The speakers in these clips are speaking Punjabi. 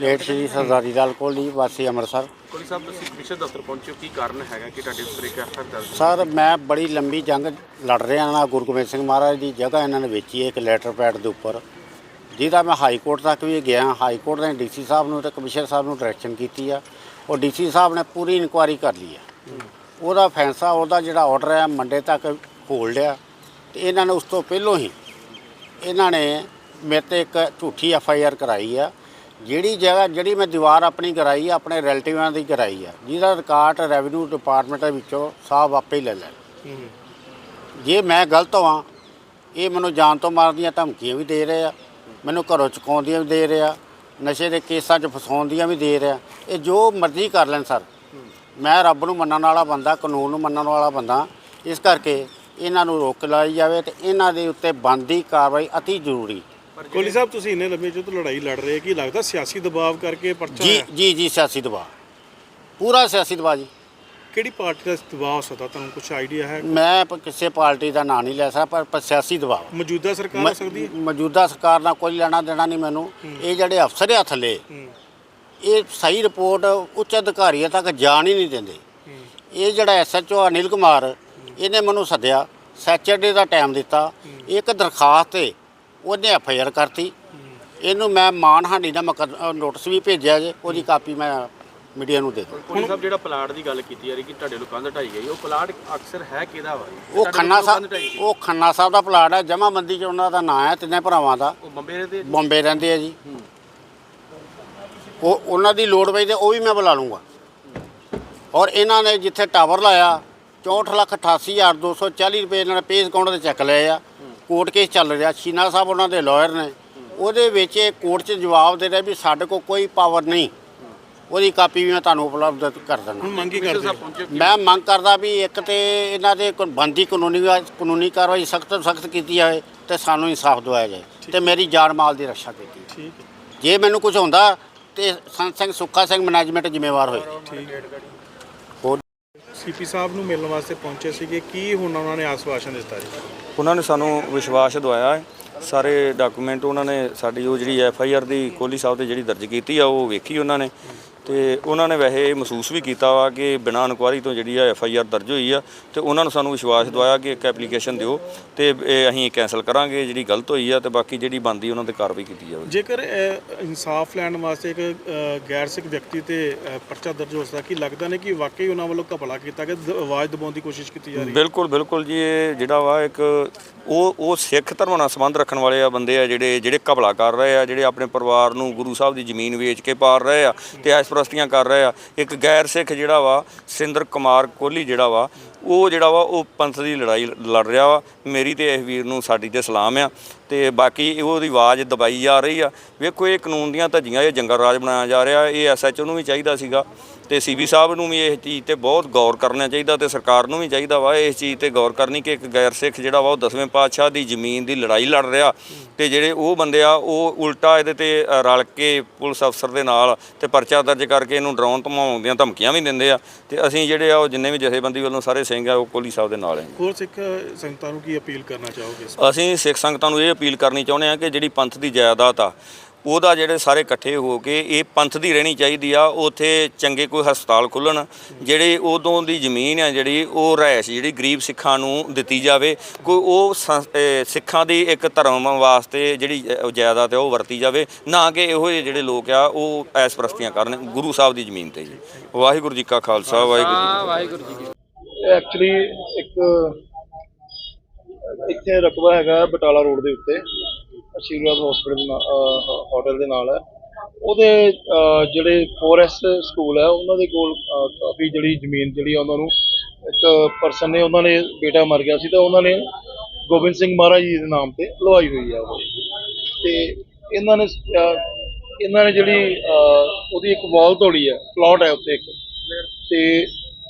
ਲੇਟ ਸ਼੍ਰੀ ਸਰਦਾਰੀ ਲਾਲ ਕੋਹਲੀ ਵਾਸੀ ਅੰਮ੍ਰਿਤਸਰ। ਕੋਲੀ ਸਾਹਿਬ ਤੁਸੀਂ ਕਮਿਸ਼ਨ ਦਫ਼ਤਰ ਪਹੁੰਚੇ ਹੋ ਕੀ ਕਾਰਨ ਹੈਗਾ ਕਿ ਤੁਹਾਡੇ ਉੱਪਰ ਇੱਕ ਐਫਆਈਆਰ ਦਰਜ ਸਰ ਮੈਂ ਬੜੀ ਲੰਬੀ ਜੰਗ ਲੜ ਰਿਹਾ ਨਾ ਗੁਰੂ ਗੋਬਿੰਦ ਸਿੰਘ ਮਹਾਰਾਜ ਦੀ ਜਗ੍ਹਾ ਇਹਨਾਂ ਨੇ ਵੇਚੀ ਹੈ ਇੱਕ ਲੈਟਰ ਪੈਡ ਦੇ ਉੱਪਰ ਜਿਹਦਾ ਮੈਂ ਹਾਈ ਕੋਰਟ ਤੱਕ ਵੀ ਗਿਆ ਹਾਈ ਕੋਰਟ ਨੇ ਡੀਸੀ ਸਾਹਿਬ ਨੂੰ ਤੇ ਕਮਿਸ਼ਨਰ ਸਾਹਿਬ ਨੂੰ ਡਾਇਰੈਕਸ਼ਨ ਕੀਤੀ ਆ। ਉਹ ਡੀਸੀ ਸਾਹਿਬ ਨੇ ਪੂਰੀ ਇਨਕੁਆਇਰੀ ਕਰ ਲਈ ਆ। ਉਹਦਾ ਫੈਸਲਾ ਉਹਦਾ ਜਿਹੜਾ ਆਰਡਰ ਹੈ ਮੰਡੇ ਤੱਕ ਹੋਲਡ ਆ। ਤੇ ਇਹਨਾਂ ਨੇ ਉਸ ਤੋਂ ਪਹਿਲਾਂ ਹੀ ਇਹਨਾਂ ਨੇ ਮੇਰੇ ਤੇ ਇੱਕ ਝੂਠੀ ਐਫ ਆਈ ਆਰ ਕਰਾਈ ਆ। ਜਿਹੜੀ ਜਗ੍ਹਾ ਜਿਹੜੀ ਮੈਂ ਦੀਵਾਰ ਆਪਣੀ ਕਰਾਈ ਆ ਆਪਣੇ ਰਿਲੇਟਿਵਾਂ ਦੀ ਕਰਾਈ ਆ ਜਿਹਦਾ ਰਿਕਾਰਡ ਰੈਵਨਿਊ ਡਿਪਾਰਟਮੈਂਟ ਦੇ ਵਿੱਚੋਂ ਸਾਹਿਬ ਆਪੇ ਹੀ ਲੈ ਲੈਣ। ਜੇ ਮੈਂ ਗਲਤ ਹਾਂ ਇਹ ਮੈਨੂੰ ਜਾਨ ਤੋਂ ਮਾਰਨ ਦੀਆਂ ਧਮਕੀਆਂ ਵੀ ਦੇ ਰਹੇ ਆ ਮੈਨੂੰ ਘਰੋਂ ਚੁਕਾਉਣ ਦੀਆਂ ਵੀ ਦੇ ਰਹੇ ਆ ਨਸ਼ੇ ਦੇ ਕੇਸਾਂ 'ਚ ਫਸਾਉਣ ਦੀਆਂ ਵੀ ਦੇ ਰਹੇ ਆ ਇਹ ਜੋ ਮਰਜ਼ੀ ਕਰ ਲੈਣ ਸਰ। ਮੈਂ ਰੱਬ ਨੂੰ ਮੰਨਣ ਵਾਲਾ ਬੰਦਾ ਕਾਨੂੰਨ ਨੂੰ ਮੰਨਣ ਵਾਲਾ ਬੰਦਾ ਇਸ ਕਰਕੇ ਇਹਨਾਂ ਨੂੰ ਰੋਕ ਲਾਈ ਜਾਵੇ ਤੇ ਇਹਨਾਂ ਦੇ ਉੱਤੇ ਬੰਦੀ ਕਾਰਵਾਈ ਅਤੀ ਜ਼ਰੂਰੀ। ਕੋਲੀ ਸਾਹਿਬ ਤੁਸੀਂ ਇੰਨੇ ਲੰਮੇ ਚੋਂ ਲੜਾਈ ਲੜ ਰਹੇ ਕੀ ਲੱਗਦਾ ਸਿਆਸੀ ਦਬਾਅ ਕਰਕੇ ਪਰਚਾ ਜੀ? ਜੀ ਜੀ ਸਿਆਸੀ ਦਬਾਅ। ਪੂਰਾ ਸਿਆਸੀ ਦਬਾਅ ਜੀ। ਕਿਹੜੀ ਪਾਰਟੀ ਦਾ ਦਬਾਅ ਹੋ ਸਕਦਾ ਤੁਹਾਨੂੰ ਕੁਝ ਆਈਡੀਆ ਹੈ? ਮੈਂ ਪ- ਕਿਸੇ ਪਾਰਟੀ ਦਾ ਨਾਂ ਨਹੀਂ ਲੈ ਸਕਦਾ ਪਰ- ਪਰ ਸਿਆਸੀ ਦਬਾਅ। ਮੌਜੂਦਾ ਸਰਕਾਰ ਹੋ ਸਕਦੀ ਹੈ? ਮੌਜੂਦਾ ਸਰਕਾਰ ਨਾਲ ਕੋਈ ਲੈਣਾ ਦੇਣਾ ਨਹੀਂ ਮੈਨੂੰ। ਇਹ ਜਿਹੜੇ ਅਫਸਰ ਆ ਥੱਲੇ ਹੂੰ, ਇਹ ਸਹੀ ਰਿਪੋਰਟ ਉੱਚ ਅਧਿਕਾਰੀਆਂ ਤੱਕ ਜਾਣ ਹੀ ਨਹੀਂ ਦਿੰਦੇ। ਹੂੰ, ਇਹ ਜਿਹੜਾ ਐਸਐਚਓ ਅਨਿਲ ਕੁਮਾਰ ਇਹਨੇ ਮੈਨੂੰ ਸੱਦਿਆ। ਸੈਚਰਡੇ ਦਾ ਟਾਈਮ ਦਿੱਤਾ। ਇੱਕ ਦਰਖਾਸਤ ਤੇ ਉਹਨੇ ਐਫਆਈਆਰ ਕਰਤੀ। ਇਹਨੂੰ ਮੈਂ ਮਾਨਹਾਨੀ ਦਾ ਮੁਕੱਦ- ਨੋਟਿਸ ਵੀ ਭੇਜਿਆ ਜੇ ਉਹਦੀ ਕਾਪੀ ਮੈਂ ਮੀਡੀਆ ਨੂੰ ਦੇ ਦੂੰ ਕੋਲੀ ਸਾਹਿਬ ਜਿਹੜਾ ਪਲਾਟ ਦੀ ਗੱਲ ਕੀਤੀ ਜਾ ਰਹੀ ਕਿ ਤੁਹਾਡੇ ਲੋਕਾਂ ਦਾ ਢਾਈ ਗਈ ਉਹ ਪਲਾਟ ਅਕਸਰ ਹੈ ਕਿਹਦਾ ਵਾ? ਉਹ ਤੁਹਾਡੇ ਖੰਨਾ ਲੋਕਾਂ ਸਾਹਿਬ ਦਾ ਢਾਈ ਗਈ। ਉਹ ਖੰਨਾ ਸਾਹਿਬ ਦਾ ਪਲਾਟ ਹੈ ਜਮਾਬੰਦੀ ਚ ਉਹਨਾਂ ਦਾ ਨਾਂ ਹੈ ਤਿੰਨੇ ਭਰਾਵਾਂ ਦਾ। ਉਹ ਬੰਬੇ ਦੇ ਬੰਬੇ ਰਹਿੰਦੇ ਆ ਜੀ। ਉਹ ਉਹਨਾਂ ਦੀ ਲੋੜ ਪਈ ਤੇ ਉਹ ਵੀ ਮੈਂ ਬੁਲਾ ਲੂੰਗਾ। ਔਰ ਇਹਨਾਂ ਨੇ ਜਿੱਥੇ ਟਾਵਰ ਲਾਇਆ 64 ਲੱਖ 88 ਹਜ਼ਾਰ 240 ਰੁਪਏ ਇਹਨਾਂ ਨੇ ਪੇਜ ਅਕਾਊਂਟ ਦੇ ਚੱਕ ਲਏ ਆ। ਕੋਰਟ ਕੇਸ ਚੱਲ ਰਿਹਾ ਸ਼ੀਨਾ ਸਾਹਿਬ ਉਹਨਾਂ ਦੇ ਲਾਇਰ ਨੇ। ਉਹਦੇ ਵਿੱਚ ਇਹ ਕੋਰਟ 'ਚ ਜਵਾਬ ਦੇ ਰਿਹਾ ਵੀ ਸਾਡੇ ਕੋਲ ਕੋਈ ਪਾਵਰ ਨਹੀਂ। ਉਹਦੀ ਕਾਪੀ ਵੀ ਮੈਂ ਤੁਹਾਨੂੰ ਉਪਲਬਧ ਕਰ ਦਿੰਦਾ। ਹੁਣ ਮੰਗੀ ਕਰਦੇ। ਮੈਂ ਮੰਗ ਕਰਦਾ ਵੀ ਇੱਕ ਤੇ ਇਹਨਾਂ ਦੇ ਕੋਈ ਬੰਦੀ ਕਾਨੂੰਨੀ ਕਾਨੂੰਨੀ ਕਾਰਵਾਈ ਸਖਤ ਤੋਂ ਸਖਤ ਕੀਤੀ ਜਾਏ ਤੇ ਸਾਨੂੰ ਇਨਸਾਫ ਦਿਵਾਇਆ ਜਾਏ ਤੇ ਮੇਰੀ ਜਾਨ ਮਾਲ ਦੀ ਰੱਖਿਆ ਕੀਤੀ ਜਾਏ। ਠੀਕ ਜੇ ਮੈਨੂੰ ਕੁਝ ਹੁੰਦਾ ਤੇ ਸੰਤ ਸਿੰਘ ਸੁੱਖਾ ਸਿੰਘ ਮੈਨੇਜਮੈਂਟ ਜ਼ਿੰਮੇਵਾਰ ਹੋਏ। ਹੋਰ ਸੀਪੀ ਸਾਹਿਬ ਨੂੰ ਮਿਲਣ ਵਾਸਤੇ ਪਹੁੰਚੇ ਸੀਗੇ। ਕੀ ਹੁਣ ਉਹਨਾਂ ਨੇ ਆਸਵਾਸ਼ਨ ਦਿੱਤਾ ਜੀ? ਉਹਨਾਂ ਨੇ ਸਾਨੂੰ ਵਿਸ਼ਵਾਸ ਦਵਾਇਆ ਹੈ। ਸਾਰੇ ਡਾਕੂਮੈਂਟ ਉਹਨਾਂ ਨੇ ਸਾਡੀ ਉਹ ਜਿਹੜੀ ਐਫ ਆਈ ਆਰ ਦੀ ਕੋਹਲੀ ਸਾਹਿਬ ਤੇ ਜਿਹੜੀ ਦਰਜ ਕੀਤੀ ਆ, ਉਹ ਵੇਖੀ ਉਹਨਾਂ ਨੇ। ਤੇ ਉਹਨਾਂ ਨੇ ਵੈਸੇ ਇਹ ਮਹਿਸੂਸ ਵੀ ਕੀਤਾ ਵਾ ਕਿ ਬਿਨਾਂ ਇਨਕੁਆਰੀ ਤੋਂ ਜਿਹੜੀ ਆ ਐਫ ਆਈ ਆਰ ਦਰਜ ਹੋਈ ਆ ਤੇ ਉਹਨਾਂ ਨੂੰ ਸਾਨੂੰ ਵਿਸ਼ਵਾਸ ਦਵਾਇਆ ਕਿ ਇੱਕ ਐਪਲੀਕੇਸ਼ਨ ਦਿਓ ਤੇ ਇਹ ਅਸੀਂ ਕੈਨਸਲ ਕਰਾਂਗੇ ਜਿਹੜੀ ਗਲਤ ਹੋਈ ਆ ਤੇ ਬਾਕੀ ਜਿਹੜੀ ਬੰਦੀ ਉਹਨਾਂ ਤੇ ਕਾਰਵਾਈ ਕੀਤੀ ਜਾਵੇ। ਜੇਕਰ ਇਨਸਾਫ ਲੈਣ ਵਾਸਤੇ ਇੱਕ ਗੈਰ ਸਿੱਖ ਵਿਅਕਤੀ ਤੇ ਪਰਚਾ ਦਰਜ ਹੋ ਸਕਦਾ ਕੀ ਲੱਗਦਾ ਨੇ ਕਿ ਵਾਕਈ ਉਹਨਾਂ ਵੱਲੋਂ ਘਪਲਾ ਕੀਤਾ ਗਿਆ ਆਵਾਜ਼ ਦਬਾਉਣ ਦੀ ਕੋਸ਼ਿਸ਼ ਕੀਤੀ ਜਾ ਰਹੀ ਹੈ? ਬਿਲਕੁਲ ਬਿਲਕੁਲ ਜੀ ਇਹ ਜਿਹੜਾ ਵਾ ਇੱਕ ਉਹ ਉਹ ਸਿੱਖ ਧਰਮ ਨਾਲ ਸੰਬੰਧ ਰੱਖਣ ਵਾਲੇ ਆ ਬੰਦੇ ਆ ਜਿਹੜੇ ਜਿਹੜੇ ਘਪਲਾ ਕਰ ਰਹੇ ਆ, ਜਿਹੜੇ ਆਪਣੇ ਪਰਿਵਾਰ ਨੂੰ ਗੁਰੂ ਸਾਹਿਬ ਦੀ ਜ਼ਮੀਨ ਵੇਚ ਕੇ ਪਾਰ ਰਹੇ ਆ ਤੇ ਐਸਪ੍ਰਸਤੀਆਂ ਕਰ ਰਹੇ ਆ। ਇੱਕ ਗੈਰ ਸਿੱਖ ਜਿਹੜਾ ਵਾ, ਸਿੰਦਰ ਕੁਮਾਰ ਕੋਹਲੀ ਜਿਹੜਾ ਵਾ, ਉਹ ਜਿਹੜਾ ਵਾ, ਉਹ ਪੰਥ ਦੀ ਲੜਾਈ ਲੜ ਰਿਹਾ ਵਾ। ਮੇਰੀ ਤੇ ਇਸ ਵੀਰ ਨੂੰ ਸਾਡੀ ਤੇ ਸਲਾਮ ਆ। ਤੇ ਬਾਕੀ ਉਹਦੀ ਆਵਾਜ਼ ਦਬਾਈ ਜਾ ਰਹੀ ਆ। ਵੇਖੋ, ਇਹ ਕਾਨੂੰਨ ਦੀਆਂ ਧੱਜੀਆਂ, ਇਹ ਜੰਗਲ ਰਾਜ ਬਣਾਇਆ ਜਾ ਰਿਹਾ, ਇਹ ਐਸਐਚਓ ਨੂੰ ਵੀ ਚਾਹੀਦਾ ਸੀਗਾ। ਤੇ ਸੀਬੀ ਸਾਹਿਬ ਨੂੰ ਵੀ ਇਸ ਚੀਜ਼ ਤੇ ਬਹੁਤ ਗੌਰ ਕਰਨਾ ਚਾਹੀਦਾ ਤੇ ਸਰਕਾਰ ਨੂੰ ਵੀ ਚਾਹੀਦਾ ਵਾ ਇਸ ਚੀਜ਼ ਤੇ ਗੌਰ ਕਰਨੀ ਕਿ ਇੱਕ ਗੈਰ ਸਿੱਖ ਜਿਹੜਾ ਵਾ ਉਹ ਦਸਵੇਂ ਪਾਤਸ਼ਾਹ ਦੀ ਜ਼ਮੀਨ ਦੀ ਲੜਾਈ ਲੜ ਰਿਹਾ ਤੇ ਜਿਹੜੇ ਉਹ ਬੰਦੇ ਆ ਉਹ ਉਲਟਾ ਇਹਦੇ ਤੇ ਰਲ ਕੇ ਪੁਲਿਸ ਅਫਸਰ ਦੇ ਨਾਲ ਤੇ ਪਰਚਾ ਦਰਜ ਕਰਕੇ ਇਹਨੂੰ ਡਰਾਉਣ ਧਮਕਾਉਣ ਦੀਆਂ ਧਮਕੀਆਂ ਵੀ ਦਿੰਦੇ ਆ ਤੇ ਅਸੀਂ ਜਿਹੜੇ ਆ ਉਹ ਜਿੰਨੇ ਵੀ ਜਥੇਬੰਦੀ ਵੱਲੋਂ ਸਾਰੇ ਸਿੰਘ ਆ ਉਹ ਕੋਹਲੀ ਸਾਹਿਬ ਦੇ ਨਾਲ ਹੈ ਹੋਰ ਸਿੱਖ ਸੰਗਤਾਂ ਨੂੰ ਕੀ ਅਪੀਲ ਕਰਨਾ ਚਾਹੋਗੇ ਅਸੀਂ ਸਿੱਖ ਸੰਗਤਾਂ ਨੂੰ ਇਹ ਅਪੀਲ ਕਰਨੀ ਚਾਹੁੰਦੇ ਹਾਂ ਕਿ ਜਿਹੜੀ ਪੰਥ ਦੀ ਜਾਇਦਾਦ ਆ ਉਹਦਾ ਜਿਹੜੇ ਸਾਰੇ ਇਕੱਠੇ ਹੋ ਕੇ ਇਹ ਪੰਥ ਦੀ ਰਹਿਣੀ ਚਾਹੀਦੀ ਆ ਉਥੇ ਚੰਗੇ ਕੋਈ ਹਸਪਤਾਲ ਖੁੱਲਣ ਜਿਹੜੇ ਉਦੋਂ ਦੀ ਜ਼ਮੀਨ ਆ ਜਿਹੜੀ ਉਹ ਰਹਿਸ਼ ਜਿਹੜੀ ਗਰੀਬ ਸਿੱਖਾਂ ਨੂੰ ਦਿੱਤੀ ਜਾਵੇ ਕੋਈ ਉਹ ਸਿੱਖਾਂ ਦੀ ਇੱਕ ਧਰਮ ਵਾਸਤੇ ਜਿਹੜੀ ਜਾਇਦਾਦ ਹੈ ਉਹ ਵਰਤੀ ਜਾਵੇ ਨਾ ਕਿ ਇਹੋ ਜਿਹੇ ਜਿਹੜੇ ਲੋਕ ਆ ਉਹ ਐਸ ਪ੍ਰਸਤੀਆਂ ਕਰਨ ਗੁਰੂ ਸਾਹਿਬ ਦੀ ਜ਼ਮੀਨ ਤੇ ਜੀ। ਵਾਹਿਗੁਰੂ ਜੀ ਕਾ ਖਾਲਸਾ ਵਾਹਿਗੁਰੂ ਜੀ ਕੀ ਫਤਿਹ। ਐਕਚੁਅਲੀ ਇੱਕ ਇੱਥੇ ਰਕਬਾ ਹੈਗਾ ਬਟਾਲਾ ਰੋਡ ਦੇ ਉੱਤੇ। ਆਸ਼ੀਰਵਾਦ ਹਸਪੀਟਲ ਹੋਟਲ ਦੇ ਨਾਲ ਹੈ। ਉਹਦੇ ਜਿਹੜੇ ਫੋਰੈਸਟ ਸਕੂਲ ਹੈ, ਉਹਨਾਂ ਦੇ ਕੋਲ ਕਾਫੀ ਜਿਹੜੀ ਜ਼ਮੀਨ ਜਿਹੜੀ ਆ ਉਹਨਾਂ ਨੂੰ ਇੱਕ ਪਰਸਨ ਨੇ, ਉਹਨਾਂ ਨੇ ਬੇਟਾ ਮਰ ਗਿਆ ਸੀ ਤਾਂ ਉਹਨਾਂ ਨੇ ਗੋਬਿੰਦ ਸਿੰਘ ਮਹਾਰਾਜ ਜੀ ਦੇ ਨਾਮ ਤੇ ਲਵਾਈ ਹੋਈ ਹੈ ਉਹ। ਤੇ ਇਹਨਾਂ ਨੇ ਇਹਨਾਂ ਨੇ ਜਿਹੜੀ ਉਹਦੀ ਇੱਕ ਵਾਲ ਤੋੜੀ ਹੈ ਪਲਾਟ ਹੈ ਉੱਤੇ ਇੱਕ। ਤੇ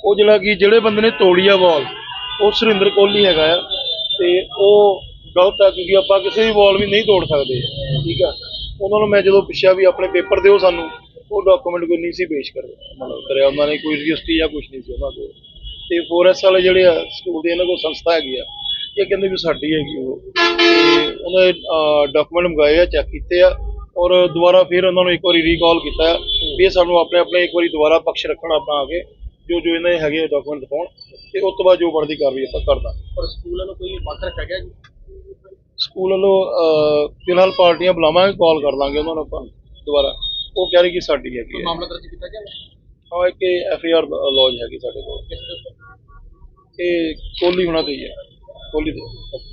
ਉਹ ਜਿਹੜਾ ਕਿ ਜਿਹੜੇ ਬੰਦੇ ਨੇ ਤੋੜੀ ਆ ਵਾਲ ਉਹ ਸੁਰਿੰਦਰ ਕੋਹਲੀ ਹੈਗਾ ਆ। ਤੇ ਉਹ ਗਲਤ ਆ ਕਿਉਂਕਿ ਆਪਾਂ ਕਿਸੇ ਦੀ ਵਾਲ ਵੀ ਨਹੀਂ ਤੋੜ ਸਕਦੇ। ਠੀਕ ਆ? ਉਹਨਾਂ ਨੂੰ ਮੈਂ ਜਦੋਂ ਪੁੱਛਿਆ ਵੀ ਆਪਣੇ ਪੇਪਰ ਦਿਓ ਸਾਨੂੰ, ਉਹ ਡਾਕੂਮੈਂਟ ਕੋਈ ਨਹੀਂ ਸੀ ਪੇਸ਼ ਕਰ ਮਤਲਬ ਕਰਿਆ ਉਹਨਾਂ ਨੇ, ਕੋਈ ਰਜਿਸਟਰੀ ਜਾਂ ਕੁਝ ਨਹੀਂ ਸੀ ਉਹਨਾਂ ਕੋਲ। ਤੇ ਫੋਰੈਸਟ ਵਾਲੇ ਜਿਹੜੇ ਆ ਸਕੂਲ ਦੇ ਇਹਨਾਂ ਕੋਲ ਸੰਸਥਾ ਹੈਗੀ ਆ, ਇਹ ਕਹਿੰਦੇ ਵੀ ਸਾਡੀ ਹੈਗੀ ਉਹ। ਤੇ ਉਹਨਾਂ ਦੇ ਡਾਕੂਮੈਂਟ ਮੰਗਾਏ ਆ ਚੈੱਕ ਕੀਤੇ ਆ, ਔਰ ਦੁਬਾਰਾ ਫਿਰ ਉਹਨਾਂ ਨੂੰ ਇੱਕ ਵਾਰੀ ਰੀਕਾਲ ਕੀਤਾ ਹੈ ਵੀ ਇਹ ਸਾਨੂੰ ਆਪਣੇ ਆਪਣੇ ਇੱਕ ਵਾਰੀ ਦੁਬਾਰਾ ਪੱਖ ਰੱਖਣ ਆਪਾਂ ਆ ਕੇ, ਜੋ ਜੋ ਇਹਨਾਂ ਦੇ ਹੈਗੇ ਡਾਕੂਮੈਂਟ ਦਿਖਾਉਣ, ਤੇ ਉਸ ਤੋਂ ਬਾਅਦ ਜੋ ਬਣਦੀ ਕਾਰਵਾਈ ਆਪਾਂ ਕਰਦਾ ਪਰ ਸਕੂਲਾਂ ਨੂੰ ਕੋਈ ਪੱਖ ਰੱਖਿਆ ਗਿਆ ਜੀ? ਸਕੂਲ ਵੱਲੋਂ ਫਿਲਹਾਲ ਪਾਰਟੀਆਂ ਬੁਲਾਵਾਂਗੇ ਕਾਲ ਕਰ ਲਾਂਗੇ ਉਹਨਾਂ ਨੂੰ ਆਪਾਂ ਦੁਬਾਰਾ। ਉਹ ਕਹਿ ਰਹੀ ਕਿ ਸਾਡੀ ਹੈਗੀ ਹੈ। ਮਾਮਲਾ ਦਰਜ ਕੀਤਾ ਗਿਆ? ਹਾਂ ਇੱਕ ਐਫ ਆਈ ਆਰ ਲੌਜ ਹੈਗੀ ਸਾਡੇ ਕੋਲ। ਇਹ ਕੋਹਲੀ ਹੋਣਾ ਤੇ ਹੀ ਹੈ। ਕੋਹਲੀ ਦੇ।